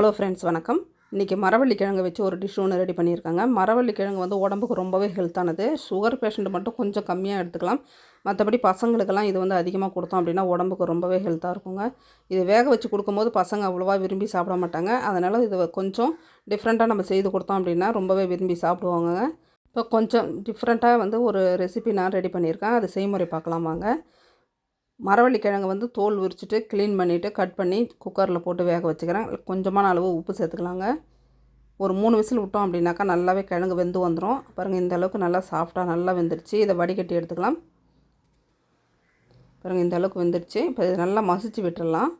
Hello friends வணக்கம். இன்றைக்கி மரவள்ளி கிழங்கு வச்சு ஒரு டிஷ் ஒன்று ரெடி பண்ணியிருக்காங்க. மரவள்ளி கிழங்கு வந்து உடம்புக்கு ரொம்பவே ஹெல்த்தானது சுகர் பேஷண்ட் மட்டும் கொஞ்சம் கம்மியாக எடுத்துக்கலாம். மற்றபடி பசங்களுக்கெல்லாம் இது வந்து அதிகமாக கொடுத்தோம் அப்படின்னா உடம்புக்கு ரொம்பவே ஹெல்த்தாக இருக்குங்க. இது வேக வச்சு கொடுக்கும்போது பசங்க அவ்வளோவா விரும்பி சாப்பிட மாட்டாங்க. அதனால் இது கொஞ்சம் டிஃப்ரெண்ட்டாக நம்ம செய்து கொடுத்தோம் அப்படின்னா ரொம்பவே விரும்பி சாப்பிடுவாங்க இப்போ கொஞ்சம் டிஃப்ரெண்ட்டாக வந்து ஒரு ரெசிபி நான் ரெடி பண்ணியிருக்கேன். அது செய்முறை பார்க்கலாம் வாங்க மரவள்ளி கிழங்கு வந்து தோல் உரிச்சிட்டு க்ளீன் பண்ணிவிட்டு கட் பண்ணி குக்கரில் போட்டு வேக வச்சுக்கிறேன். கொஞ்சமான அளவு உப்பு சேர்த்துக்கலாங்க. ஒரு மூணு விசில் விட்டோம் அப்படின்னாக்கா நல்லாவே கிழங்கு வெந்து வந்துடும் பாருங்கள் இந்த அளவுக்கு நல்லா சாஃப்டாக நல்லா வெந்துருச்சு. இதை வடிகட்டி எடுத்துக்கலாம். பாருங்கள் இந்த அளவுக்கு வெந்துருச்சு. இப்போ இதை நல்லா மசிச்சு விட்டுடலாம்.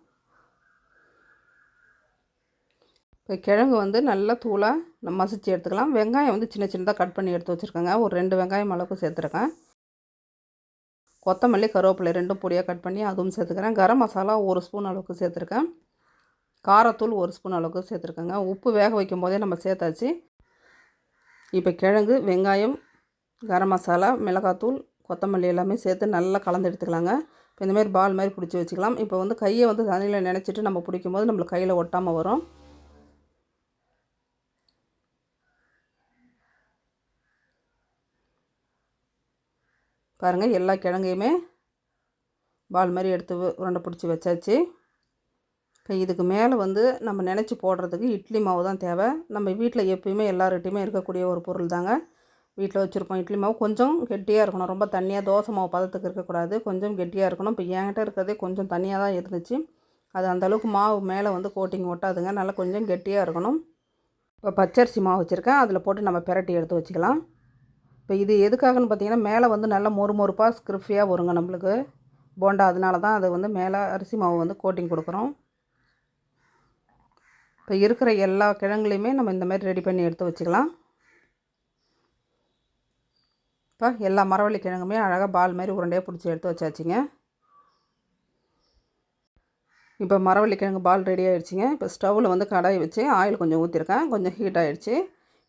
இப்போ கிழங்கு வந்து நல்லா தூளாக மசிச்சு எடுத்துக்கலாம். வெங்காயம் வந்து சின்ன சின்னதாக கட் பண்ணி எடுத்து வச்சுருக்கேங்க. ஒரு ரெண்டு வெங்காயம் அளவுக்கு சேர்த்துருக்கேன். கொத்தமல்லி கருவேப்பிலை ரெண்டும் பொடியாக கட் பண்ணி அதுவும் சேர்த்துக்கிறேன். கரம் மசாலா ஒரு ஸ்பூன் அளவுக்கு சேர்த்துருக்கேன். காரத்தூள் ஒரு ஸ்பூன் அளவுக்கு சேர்த்துருக்கேங்க. உப்பு வேக வைக்கும் போதே நம்ம சேர்த்தாச்சு. இப்போ கிழங்கு வெங்காயம் கரம் மசாலா மிளகாத்தூள் கொத்தமல்லி எல்லாமே சேர்த்து நல்லா கலந்து எடுத்துக்கலாங்க. இப்போ இந்தமாரி பால் மாதிரி பிடிச்சி வச்சுக்கலாம். இப்போ வந்து கையை வந்து தண்ணியில் நினச்சிட்டு நம்ம பிடிக்கும் போது நம்மளுக்கு கையில் ஒட்டாமல் வரும். பாருங்கள் எல்லா கிழங்கையுமே பால் மாதிரி எடுத்து உருண்டை பிடிச்சி வச்சாச்சு. இப்போ இதுக்கு மேலே வந்து நம்ம நினச்சி போடுறதுக்கு இட்லி மாவு தான் தேவை. நம்ம வீட்டில் எப்பயுமே எல்லார்கிட்டையுமே இருக்கக்கூடிய ஒரு பொருள் தாங்க. வீட்டில் வச்சுருப்போம் இட்லி மாவு. கொஞ்சம் கெட்டியாக இருக்கணும். ரொம்ப தண்ணியாக தோசை மாவு பதத்துக்கு இருக்கக்கூடாது. கொஞ்சம் கெட்டியாக இருக்கணும். இப்போ என்கிட்ட இருக்கிறதே கொஞ்சம் தண்ணியாக தான் இருந்துச்சு. அது அந்தளவுக்கு மாவு மேலே வந்து கோட்டிங் ஒட்டாதுங்க. நல்லா கொஞ்சம் கெட்டியாக இருக்கணும். இப்போ பச்சரிசி மாவு வச்சுருக்கேன். அதில் போட்டு நம்ம பெரட்டி எடுத்து வச்சுக்கலாம். இப்போ இது எதுக்காகன்னு பார்த்தீங்கன்னா மேலே வந்து நல்லா மொறு மொறுப்பாக ஸ்கிரிஃபியாக வருங்க நம்மளுக்கு. போண்டா அதனால தான் அது வந்து மேலே அரிசி மாவு வந்து கோட்டிங் கொடுக்குறோம். இப்போ இருக்கிற எல்லா கிழங்குலையுமே நம்ம இந்த மாதிரி ரெடி பண்ணி எடுத்து வச்சுக்கலாம். இப்போ எல்லா மரவள்ளி கிழங்குமே அழகாக பால் மாதிரி உருண்டையாக பிடிச்சி எடுத்து வச்சாச்சுங்க. இப்போ மரவள்ளி கிழங்கு பால் ரெடி ஆகிடுச்சிங்க இப்போ ஸ்டவ்வில் வந்து கடாய் வச்சு ஆயில் கொஞ்சம் ஊற்றிருக்கேன் கொஞ்சம் ஹீட் ஆகிடுச்சி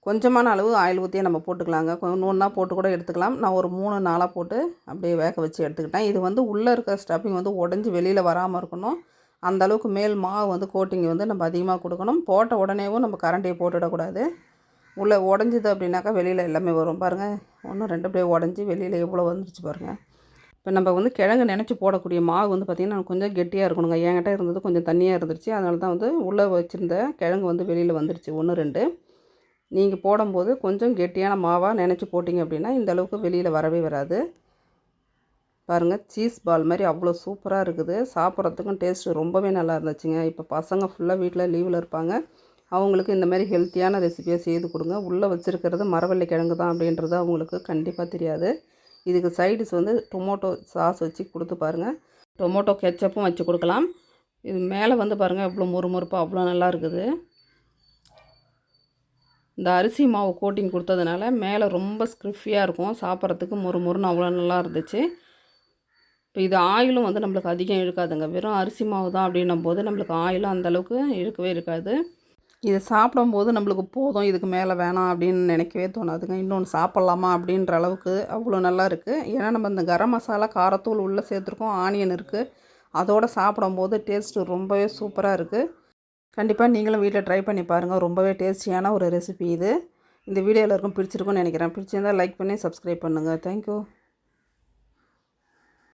கொஞ்சமான அளவு ஆயில் ஊற்றியே நம்ம போட்டுக்கலாங்க. கொஞ்சம் ஒன்றா போட்டு கூட எடுத்துக்கலாம். நான் ஒரு மூணு நாளாக போட்டு அப்படியே வேக வச்சு எடுத்துக்கிட்டேன். இது வந்து உள்ளே இருக்கிற ஸ்டஃபிங் வந்து உடஞ்சி வெளியில் வராமல் இருக்கணும். அந்த அளவுக்கு மேல் மாவு வந்து கோட்டிங் வந்து நம்ம அதிகமாக கொடுக்கணும். போட்ட உடனேவும் நம்ம கரண்டியை போட்டுவிடக்கூடாது உள்ளே உடஞ்சிது அப்படின்னாக்கா வெளியில் எல்லாமே வரும். பாருங்கள் ஒன்று ரெண்டு அப்படியே உடஞ்சி வெளியில் எவ்வளோ வந்துருச்சு பாருங்கள் இப்போ நம்ம வந்து கிழங்கு நினச்சி போடக்கூடிய மாவு வந்து பார்த்திங்கன்னா கொஞ்சம் கெட்டியாக இருக்கணுங்க. என்கிட்ட இருந்தது கொஞ்சம் தண்ணியாக இருந்துருச்சு. அதனால தான் வந்து உள்ளே வச்சுருந்த கிழங்கு வந்து வெளியில் வந்துருச்சு. ஒன்று ரெண்டு. நீங்கள் போடும்போது கொஞ்சம் கெட்டியான மாவாக நினச்சி போட்டிங்க அப்படின்னா இந்தளவுக்கு வெளியில் வரவே வராது. பாருங்கள் சீஸ் பால் மாதிரி அவ்வளோ சூப்பராக இருக்குது. சாப்பிட்றதுக்கும் டேஸ்ட்டு ரொம்பவே நல்லா இருந்துச்சுங்க. இப்போ பசங்க ஃபுல்லாக வீட்டில் லீவில் இருப்பாங்க. அவங்களுக்கு இந்த மாதிரி ஹெல்த்தியான ரெசிபியாக செய்து கொடுங்க. உள்ளே வச்சுருக்கிறது மரவள்ளி கிழங்கு தான் அப்படின்றது அவங்களுக்கு கண்டிப்பாக தெரியாது. இதுக்கு சைடிஸ் வந்து டொமோட்டோ சாஸ் வச்சு கொடுத்து பாருங்கள் டொமோட்டோ கெச்சப்பும் வச்சு கொடுக்கலாம். இது மேலே வந்து பாருங்கள் எவ்வளோ முறுமுறுப்பாக அவ்வளோ நல்லா இருக்குது. இந்த அரிசி மாவு கோட்டிங் கொடுத்ததுனால மேலே ரொம்ப ஸ்க்ரிஃபியாக இருக்கும். சாப்பிட்றதுக்கு மொறு மொறுன்னு அவ்வளோ நல்லா இருந்துச்சு. இப்போ இது ஆயிலும் வந்து நம்மளுக்கு அதிகம் இழுக்காதுங்க வெறும் அரிசி மாவு தான் அப்படின்னும் போது நம்மளுக்கு ஆயிலும் அந்தளவுக்கு இழுக்கவே இருக்காது. இதை சாப்பிடும்போது நம்மளுக்கு போதும் இதுக்கு மேலே வேணாம் அப்படின்னு நினைக்கவே தோணாதுங்க. இன்னொன்று சாப்பிட்லாமா அப்படின்ற அளவுக்கு அவ்வளோ நல்லா இருக்குது ஏன்னா நம்ம இந்த கரம் மசாலா காரத்தூள் உள்ளே சேர்த்துருக்கோம் ஆனியன் இருக்குது அதோடு சாப்பிடும்போது டேஸ்ட்டு ரொம்பவே சூப்பராக இருக்குது கண்டிப்பாக நீங்களும் வீட்டில் ட்ரை பண்ணி பாருங்கள் ரொம்பவே டேஸ்டியான ஒரு ரெசிபி இது. இந்த வீடியோ எல்லாருக்கும் பிடிச்சிருக்குன்னு நினைக்கிறேன். பிடிச்சிருந்தால் லைக் பண்ணி சப்ஸ்கிரைப் பண்ணுங்கள் தேங்க்யூ